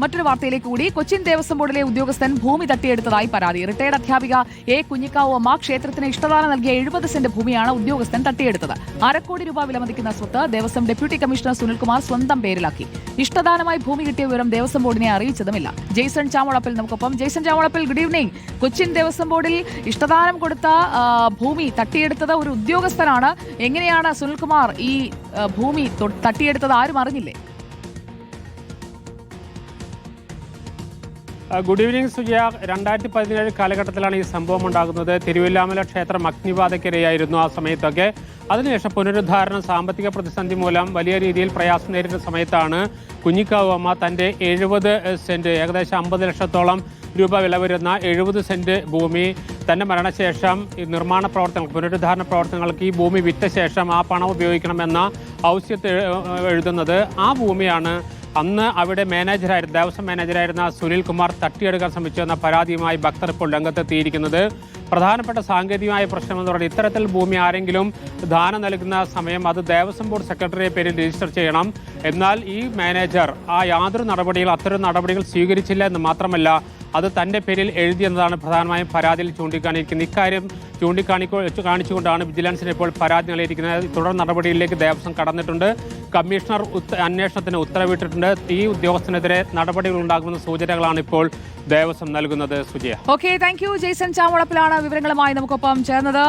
മറ്റൊരു വാർത്തയിലേക്ക് കൂടി. കൊച്ചിൻ ദേവസ്വം ബോർഡിലെ ഉദ്യോഗസ്ഥൻ ഭൂമി തട്ടിയെടുത്തതായി പരാതി. റിട്ടയർഡ് അധ്യാപിക എ. കുഞ്ഞിക്കാവ് അമ്മ ക്ഷേത്രത്തിന് ഇഷ്ടദാനം നൽകിയ എഴുപത് സെന്റ് ഭൂമിയാണ് ഉദ്യോഗസ്ഥൻ തട്ടിയെടുത്തത്. അരക്കോടി രൂപ വിലമതിക്കുന്ന സ്വത്ത് ദേവസ്വം ഡെപ്യൂട്ടി കമ്മീഷണർ സുനിൽകുമാർ സ്വന്തം പേരിലാക്കി. ഇഷ്ടദാനമായി ഭൂമി കിട്ടിയ വിവരം ദേവസ്വം ബോർഡിനെ അറിയിച്ചതുമില്ല. ജെയ്സൺ ചാമളപ്പിൽ നമുക്കൊപ്പം. ജെയ്സൺ ചാമളപ്പിൽ ഗുഡ് ഈവനിംഗ് കൊച്ചിൻ ദേവസ്വം ബോർഡിൽ ഇഷ്ടദാനം കൊടുത്ത ഭൂമി തട്ടിയെടുത്തത് ഒരു ഉദ്യോഗസ്ഥനാണ്. എങ്ങനെയാണ് സുനിൽകുമാർ ഈ ഭൂമി തട്ടിയെടുത്തത് ആരും അറിഞ്ഞില്ലേ? ഗുഡ് ഈവനിങ് സുജയ രണ്ടായിരത്തി പതിനേഴ് കാലഘട്ടത്തിലാണ് ഈ സംഭവം ഉണ്ടാകുന്നത് തിരുവല്ലാമല ക്ഷേത്രം അഗ്നിബാധയ്ക്കിരയായിരുന്നു ആ സമയത്തൊക്കെ അതിനുശേഷം പുനരുദ്ധാരണം സാമ്പത്തിക പ്രതിസന്ധി മൂലം വലിയ രീതിയിൽ പ്രയാസം നേരിടുന്ന സമയത്താണ് കുഞ്ഞിക്കാവ് അമ്മ തന്റെ എഴുപത് സെന്റ് ഏകദേശം അമ്പത് ലക്ഷത്തോളം രൂപ വില വരുന്ന എഴുപത് സെന്റ് ഭൂമി തന്റെ മരണശേഷം ഈ നിർമ്മാണ പ്രവർത്തനങ്ങൾ പുനരുദ്ധാരണ പ്രവർത്തനങ്ങൾക്ക് ഈ ഭൂമി വിറ്റ ശേഷം ആ പണം ഉപയോഗിക്കണമെന്ന ഔഷ്യത്തെ എഴുതുന്നത് ആ ഭൂമിയാണ് അന്ന് അവിടെ മാനേജറായിരുന്ന ദേവസ്വം മാനേജറായിരുന്ന സുനിൽ കുമാർ തട്ടിയെടുക്കാൻ ശ്രമിച്ചു എന്ന പരാതിയുമായി ഭക്തർ ഇപ്പോൾ രംഗത്തെത്തിയിരിക്കുന്നത് പ്രധാനപ്പെട്ട സാങ്കേതികമായ പ്രശ്നം എന്ന് പറഞ്ഞാൽ ഇത്തരത്തിൽ ഭൂമി ആരെങ്കിലും ദാനം നൽകുന്ന സമയം അത് ദേവസ്വം ബോർഡ് സെക്രട്ടറിയെ പേരിൽ രജിസ്റ്റർ ചെയ്യണം. എന്നാൽ ഈ മാനേജർ ആ യാതൊരു നടപടികൾ അത്തരം നടപടികൾ സ്വീകരിച്ചില്ല എന്ന് മാത്രമല്ല അത് തന്റെ പേരിൽ എഴുതിയെന്നതാണ് പ്രധാനമായും പരാതിയിൽ ചൂണ്ടിക്കാണിയിരിക്കുന്നത് ഇക്കാര്യം ചൂണ്ടിക്കാണിക്കോ കാണിച്ചുകൊണ്ടാണ് വിജിലൻസിന് ഇപ്പോൾ പരാതി നൽകിയിരിക്കുന്നത്. തുടർ നടപടിയിലേക്ക് ദേവസ്വം കടന്നിട്ടുണ്ട്. കമ്മീഷണർ അന്വേഷണത്തിന് ഉത്തരവിട്ടിട്ടുണ്ട്. ഈ ഉദ്യോഗസ്ഥനെതിരെ നടപടികൾ ഉണ്ടാകുമെന്ന സൂചനകളാണ് ഇപ്പോൾ ദേവസ്വം നൽകുന്നത്. Sujaya. Okay thank you Jaison ചാമുളപ്പിലാണ് വിവരങ്ങളുമായി നമുക്കൊപ്പം ചേർന്നത്.